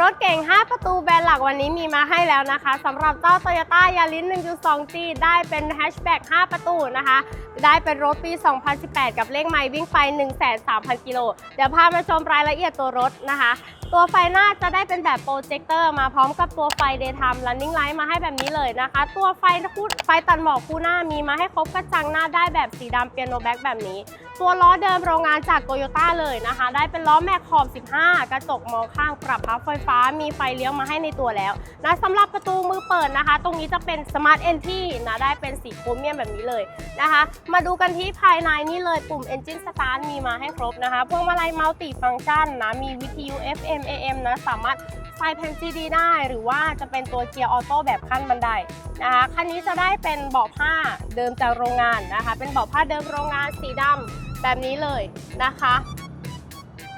รถเก่ง 5 ประตูแบรนด์หลักวันนี้มีมาให้แล้วนะคะสำหรับเจ้า Toyota Yaris 1.2G ได้เป็นแฮชแบ็ก5ประตูนะคะ ได้เป็นรถปี 2018 กับเลขไมล์วิ่งไป 1,300กิโล เดี๋ยวพามาชมรายละเอียดตัวรถนะคะตัวไฟหน้าจะได้เป็นแบบโปรเจคเตอร์มาพร้อมกับตัวไฟ Daytime Running Light มาให้แบบนี้เลยนะคะ ตัวไฟคู่ไฟตัดหมอกคู่หน้ามีมาให้ครบกระจังหน้าได้แบบสีดำเปียโนแบ็กแบบนี้ ตัวล้อเดิมโรงงานจากโตโยต้าเลยนะคะ ได้เป็นล้อแม็กขอบ 15 กระจกมองข้างปรับพับไฟฟ้า มีไฟเลี้ยวมาให้ในตัวแล้วนะสำหรับประตูมือเปิดนะคะ ตรงนี้จะเป็น Smart Entry นะได้เป็นสีโครเมียมแบบนี้เลยนะคะ มาดูกันที่ภายในนี่เลยปุ่ม Engine Start มีมาให้ครบนะคะพวงมาลัยมัลติฟัง c t ชันนะมีวิทยุ FM MAM นะสามารถใส่แผ่นซีดีได้ หรือว่าจะเป็นตัวเกียร์ออโต้แบบขั้นบันไดนะคะคันนี้จะได้เป็นเบาะผ้าเดิมจากโรงงานนะคะ เป็นเบาะผ้าเดิมโรงงานสีดำแบบนี้เลยนะคะ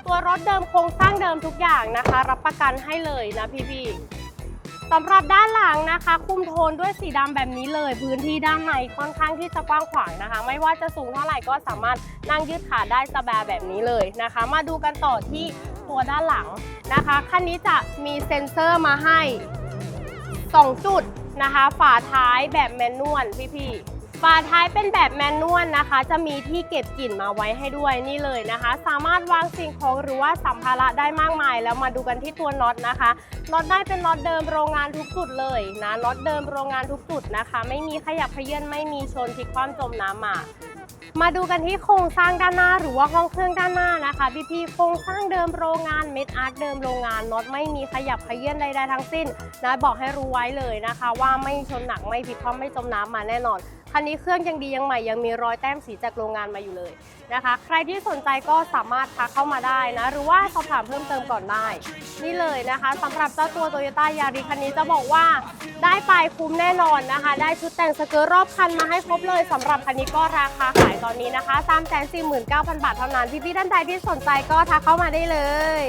ตัวรถเดิมโครงสร้างเดิมทุกอย่างนะคะ รับประกันให้เลยนะพี่ๆสำหรับด้านหลังนะคะ คุมโทนด้วยสีดำแบบนี้เลย พื้นที่ด้านในค่อนข้างที่จะกว้างขวางนะคะ ไม่ว่าจะสูงเท่าไหร่ก็สามารถนั่งยืดขาได้สบายแบบนี้เลยนะคะ มาดูกันต่อที่ ตัวด้านหลังนะคะคันนี้จะมีเซ็นเซอร์มาให้ 2 จุดนะคะ ฝาท้ายแบบแมนนวลพี่ๆฝาท้ายเป็นแบบแมนนวลนะคะ จะมีที่เก็บกลิ่นมาไว้ให้ด้วยนี่เลยนะคะ สามารถวางสิ่งของหรือว่าสัมภาระได้มากมาย แล้วมาดูกันที่ตัวน็อตนะคะน็อตได้เป็นน็อตเดิมโรงงานทุกจุดเลยนะน็อตเดิมโรงงานทุกจุดนะคะ ไม่มีขยับเขยื่อนไม่มีชนพลิกคว่ำจมน้ำมา มาดูกันที่โครงสร้างด้านหน้าหรือว่าห้องเครื่องด้านหน้านะคะพี่พี่ๆโครงสร้างเดิมโรงงานเม็ดอาร์ตเดิมโรงงานน็อตไม่มีขยับขยื่นใดๆทั้งสิ้นนะบอกให้รู้ไว้เลยนะคะ ว่าไม่ชนหนักไม่พลิกคว่ำไม่จมน้ำมาแน่นอนคันนี้เครื่องยังดียังใหม่ยังมีรอยแต้มสีจากโรงงานมาอยู่เลยนะคะ ใครที่สนใจก็สามารถทักเข้ามาได้นะ หรือว่าสอบถามเพิ่มเติมก่อนได้ นี่เลยนะคะสำหรับเจ้าตัว Toyota Yaris คันนี้จะบอกว่าได้ไปคุ้มแน่นอนนะคะ ได้ชุดแต่งสเกิร์ตรอบคันมาให้ครบเลยสำหรับคันนี้ก็ราคาขายตอนนี้นะคะ349,000 บาทเท่านั้นพี่ๆท่านใดที่สนใจก็ทักเข้ามาได้เลย